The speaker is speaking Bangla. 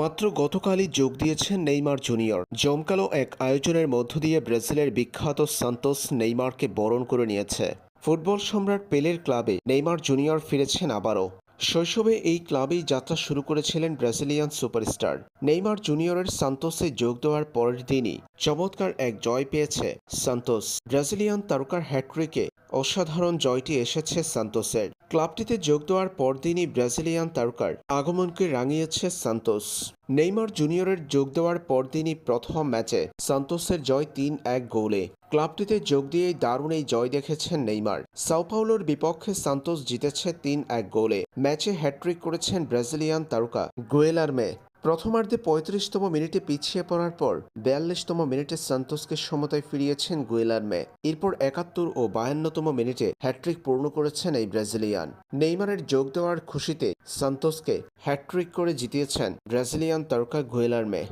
মাত্র গতকালই যোগ দিয়েছেন নেইমার জুনিয়র। জমকালো এক আয়োজনের মধ্য দিয়ে ব্রাজিলের বিখ্যাত সান্তোস নেইমারকে বরণ করে নিয়েছে। ফুটবল সম্রাট পেলের ক্লাবে নেইমার জুনিয়র ফিরেছেন আবারও। শৈশবে এই ক্লাবেই যাত্রা শুরু করেছিলেন ব্রাজিলিয়ান সুপারস্টার। নেইমার জুনিয়রের সান্তোসে যোগ দেওয়ার পরের দিনই চমৎকার এক জয় পেয়েছে সান্তোস। ব্রাজিলিয়ান তারকার হ্যাট্রিকে অসাধারণ জয়টি এসেছে সান্তোসের। ক্লাবটিতে যোগ দেওয়ার পরদিনই ব্রাজিলিয়ান তারকার আগমনকে রাঙিয়েছে সান্তোস। নেইমার জুনিয়রের যোগ দেওয়ার পরদিনই প্রথম ম্যাচে সান্তোসের জয় তিন এক গোলে। ক্লাবটিতে যোগ দিয়েই দারুণ এই জয় দেখেছেন নেইমার। সাউপাউলোর বিপক্ষে সান্তোস জিতেছে তিন এক গোলে। ম্যাচে হ্যাট্রিক করেছেন ব্রাজিলিয়ান তারকা গোয়েলারমে। প্রথমার্ধে পঁয়ত্রিশতম মিনিটে পিছিয়ে পড়ার পর বিয়াল্লিশতম মিনিটে সান্তোসকে সমতায় ফিরিয়েছেন গুয়েলারমে। এরপর একাত্তর ও বায়ান্নতম মিনিটে হ্যাট্রিক পূর্ণ করেছেন এই ব্রাজিলিয়ান। নেইমারের যোগ দেওয়ার খুশিতে সান্তোসকে হ্যাট্রিক করে জিতিয়েছেন ব্রাজিলিয়ান তারকা গুয়েলারমে।